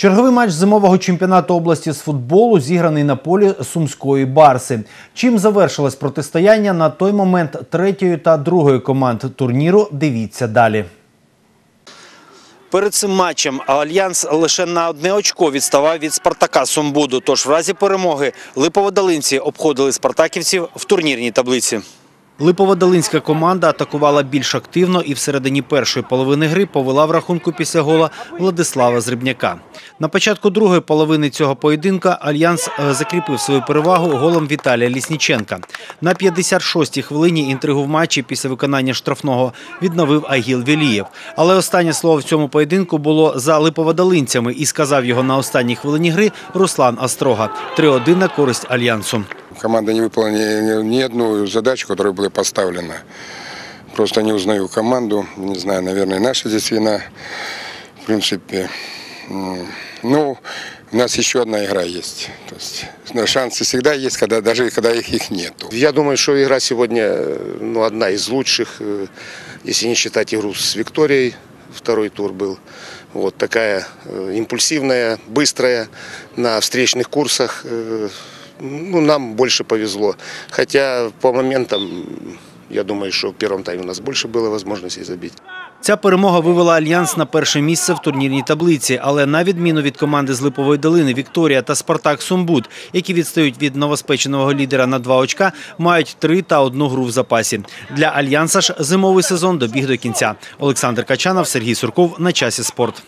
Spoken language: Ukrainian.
Черговий матч зимового чемпіонату області з футболу зіграний на полі сумської барси. Чим завершилось протистояння на той момент третьої та другої команд турніру? Дивіться далі. Перед цим матчем Альянс лише на одне очко відставав від Спартака Сумбуду. Тож в разі перемоги липоводолинці обходили спартаківців в турнірній таблиці. Липоводолинська команда атакувала більш активно і всередині першої половини гри повела в рахунку після гола Владислава Зрибняка. На початку другої половини цього поєдинка Альянс е, закріпив свою перевагу голом Віталія Лісніченка. На 56-й хвилині інтригу в матчі після виконання штрафного відновив Агіл Вілієв. Але останнє слово в цьому поєдинку було за липоводолинцями і сказав його на останній хвилині гри Руслан Астрога. 3-1 на користь Альянсу. Команда не выполнила ни, одну задачу, которая была поставлена. Просто не узнаю команду. Не знаю, наверное, наша здесь вина. В принципе, ну, у нас еще одна игра есть. То есть шансы всегда есть, когда, даже когда их, их нету. Я думаю, что игра сегодня э, ну, одна из лучших, э, если не считать игру с Викторией. Второй тур был. Вот такая э, импульсивная, быстрая, на встречных курсах. Ну, нам больше повезло. Хотя по моментам, я думаю, что в первом тайме у нас больше было возможностей забить. Ця перемога вивела Альянс на перше місце в турнірній таблиці, але на відміну від команди з Липової долини Вікторія та Спартак Сумбуд, які відстають від новоспеченого лідера на два очка, мають три та одну гру в запасі. Для Альянса ж зимовий сезон добіг до кінця. Олександр Качанов, Сергій Сурков на часі спорт.